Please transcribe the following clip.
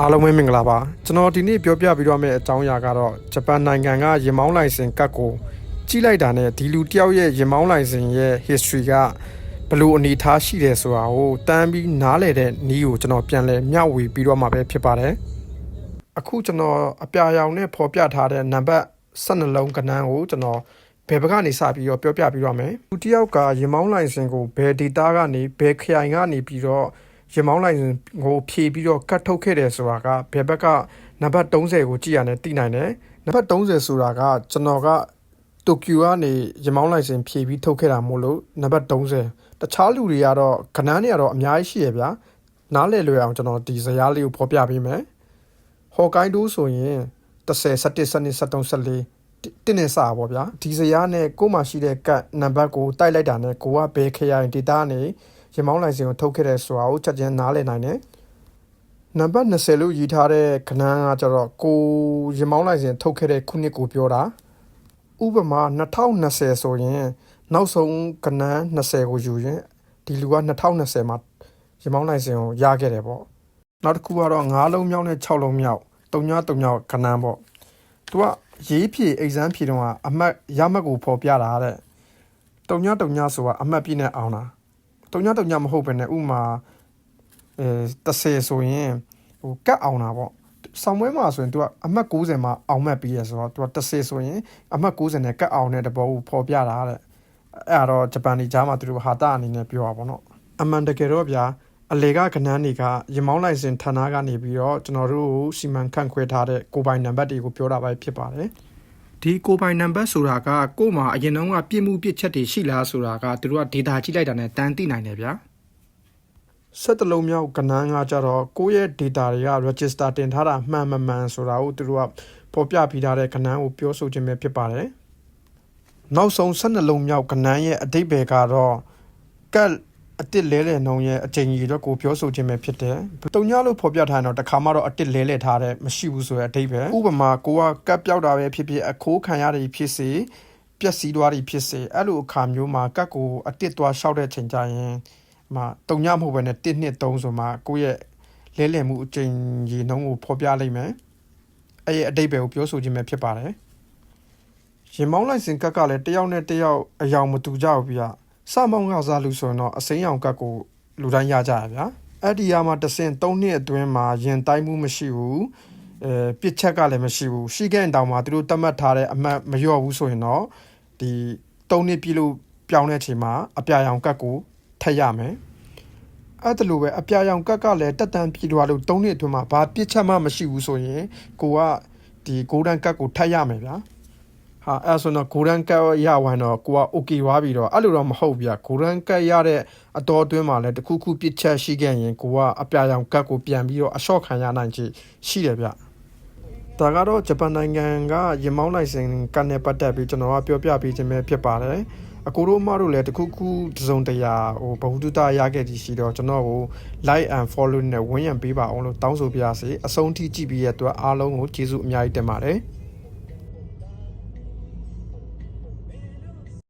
အားလုံးပဲမင်္ဂလာပါကျွန်တော်ဒီနေ့ပြောပြပြီးတော့မယ့်အကြောင်းအရာကတော့ဂျပန်နိုင်ငံကရင်မောင်းလိုင်စင်ကတ်ကိုကြီးလိုက်တာနဲ့ဒီလူတယောက်ရဲ့ရင်မောင်းလိုင်စင်ရဲ့ history ကဘယ်လိုအနေအထားရှိတယ်ဆိုတာကိုတန်းပြီးနားလည်တဲ့နီးကိုကျွန်တော်ပြန်လဲမျှဝေပြီးတော့မှာပဲဖြစ်ပါတယ်အခုကျွန်တော်အပြာရောင်နဲ့ဖော်ပြထားတဲ့နံပါတ်12လုံးကဏ္ဍကိုကျွန်တော်ဘယ်ဘက်ကနေစပြီးတော့ပြောပြပြီးတော့မယ်လူတယောက်ကရင်မောင်းလိုင်စင်ကိုဘယ် data ကနေဘယ်ခရိုင်ကနေပြီးတော့ ရင်မောင်းလိုက်ကိုဖြည့်ပြီးတော့ကတ်ထုတ်ခဲ့တယ်ဆိုတာကဘယ်ဘက်ကနံပါတ်30ကိုကြည့်ရတယ်သိနိုင်တယ်နံပါတ်30ဆိုတာကကျွန်တော်ကတိုကျိုကနေရင်မောင်းလိုက်စဉ်ဖြည့်ပြီးထုတ်ခဲ့တာမို့လို့နံပါတ်30တခြားလူတွေကတော့ခဏန်းတွေကတော့အများကြီးရှိရဗျာနားလည်လွယ်အောင်ကျွန်တော်ဒီဇာတ်လေးကိုဖော်ပြပေးမယ်ဟော်ကိုင်းဒိုးဆိုရင်30 17 12 13 14တင်းနေစာပေါ့ဗျာဒီဇာတ်နဲ့ကို့မှာရှိတဲ့ကတ်နံပါတ်ကိုတိုက်လိုက်တာနဲ့ကိုကဘယ်ခရိုင်ဒေတာနဲ့ ရင်မောင်းလိုင်စင်ကိုထုတ်ခဲ့တဲ့ဆိုတာကိုချက်ချင်းနားလည်နိုင်တယ်နံပါတ်20လို့ရေးထားတဲ့ခဏန်းကကျတော့ကိုရင်မောင်းလိုင်စင်ထုတ်ခဲ့တဲ့ခုနှစ်ကိုပြောတာဥပမာ2020ဆိုရင်နောက်ဆုံးကဏ္ဍ20ကိုယူရင်ဒီလူက2020မှာရင်မောင်းလိုင်စင်ကိုရခဲ့တယ်ပေါ့နောက်တစ်ခုကတော့9လုံးမြောက်နဲ့6လုံးမြောက်3ည3ညောက်ကဏ္ဍပေါ့သူကရေးဖြည့် exam ဖြည့်တော့အမှတ်ရမှတ်ကိုဖော်ပြတာတဲ့3ည3ညဆိုတာအမှတ်ပြည့်နဲ့အောင်တာ 3ည3ညမဟုတ်ဘဲနဲ့ဥမာအဲ30ဆိုရင်ဟိုကတ်အောင်တာပေါ့ဆောင်ပွဲမှာဆိုရင် तू ကအမှတ်90မှာအောင်မှတ်ပြီးရဆိုတော့ तू က30ဆိုရင်အမှတ်90နဲ့ကတ်အောင်တဲ့တဘောကိုဖော်ပြတာတဲ့အဲ့ဒါတော့ဂျပန်နေကြားမှာသူတို့ဟာတာအနေနဲ့ပြောတာပေါ့နော်အမှန်တကယ်တော့ဗျာအလေကကနန်းတွေကရမောင်းလိုက်စဉ်ဌာနကနေပြီးတော့ကျွန်တော်တို့စီမံခန့်ခွဲထားတဲ့ကိုပိုင်နံပါတ်တွေကိုပြောတာပဲဖြစ်ပါတယ် ဒီကိုပိုင်နံပါတ်ဆိုတာကကို့မှာအရင်တုန်းကပြည့်မှုပြည့်ချက်တွေရှိလားဆိုတာကသူတို့က data ကြည့်လိုက်တာနဲ့တန်းသိနိုင်တယ်ဗျာဆက်တလုံးမြောက်ကဏ္ဍကကြတော့ကိုယ့်ရဲ့ data တွေက register တင်ထားတာမှန်မမှန်ဆိုတာကိုသူတို့ကဖော်ပြပြထားတဲ့ကဏ္ဍကိုပြောဆိုခြင်းပဲဖြစ်ပါတယ်နောက်ဆုံး12လုံးမြောက်ကဏ္ဍရဲ့အတိတ်ပဲကတော့ကတ် အတစ်လဲလဲနှုံရဲ့အချိန်ကြီးတော့ကိုပြောဆိုခြင်းပဲဖြစ်တယ်။တုံညလို့ဖော်ပြထားရင်တော့တခါမှတော့အတစ်လဲလဲထားတဲ့မရှိဘူးဆိုတဲ့အဓိပ္ပာယ်။ဥပမာကိုကကတ်ပြောက်တာပဲဖြစ်ဖြစ်အခိုးခံရတယ်ဖြစ်စေပျက်စီးသွားတယ်ဖြစ်စေအဲ့လိုအခါမျိုးမှာကတ်ကိုအတစ်သွားလျှောက်တဲ့ချိန်ကြရင်မတုံညမဟုတ်ဘဲနဲ့1နှစ်3ဆိုမှကိုရဲ့လဲလဲမှုအချိန်ကြီးနှုံကိုဖော်ပြလိုက်မယ်။အဲ့ရဲ့အဓိပ္ပာယ်ကိုပြောဆိုခြင်းပဲဖြစ်ပါတယ်။ရင်မောင်းလိုက်စဉ်ကတ်ကလည်းတယောက်နဲ့တယောက်အယောင်မတူကြဘူးဗျာ။ စမောင်းကစားလူဆိုရင်တော့အစိမ်းရောင်ကတ်ကိုလူတိုင်းရကြရဗျာအဲ့ဒီရမှာတဆင်၃နှစ်အတွင်းမှာရင်တိုင်းမှုမရှိဘူးအဲပြစ်ချက်ကလည်းမရှိဘူးရှိခဲ့ရင်တောင်မှသူတို့တတ်မှတ်ထားတဲ့အမှတ်မလျော့ဘူးဆိုရင်တော့ဒီ၃နှစ်ပြည့်လို့ပြောင်းတဲ့အချိန်မှာအပြာရောင်ကတ်ကိုထက်ရမယ်အဲ့ဒါလိုပဲအပြာရောင်ကတ်ကလည်းတက်တန်းပြည့်သွားလို့၃နှစ်အတွင်းမှာဘာပြစ်ချက်မှမရှိဘူးဆိုရင်ကိုကဒီ golden ကတ်ကိုထက်ရမယ်ဗျာ ဟာအဲ့ဆိုတော့ဂိုရန်ကတ်ရဝိုင်းတော့ကိုက okay သွားပြီတော့အဲ့လိုတော့မဟုတ်ဗျာဂိုရန်ကတ်ရတဲ့အတော်အတွင်းမှာလည်းတခုခုပြစ်ချက်ရှိခဲ့ရင်ကိုကအပြာရောင်ကတ်ကိုပြန်ပြီးတော့အလျှော့ခံရနိုင်ချေရှိတယ်ဗျဒါကတော့ဂျပန်နိုင်ငံကရင်မောင်းလိုက်စဉ်ကတ်နဲ့ပတ်သက်ပြီးကျွန်တော်ကပြောပြပေးခြင်းပဲဖြစ်ပါတယ်အကိုတို့အမတို့လည်းတခုခုတစုံတရာဟိုဘဝတုတရခဲ့ကြရှိတော့ကျွန်တော်ကို like and follow နဲ့ဝန်းရံပေးပါအောင်လို့တောင်းဆိုပြရစီအဆုံးထိကြည့်ပြီးရတဲ့အတွက်အားလုံးကိုကျေးဇူးအများကြီးတင်ပါတယ်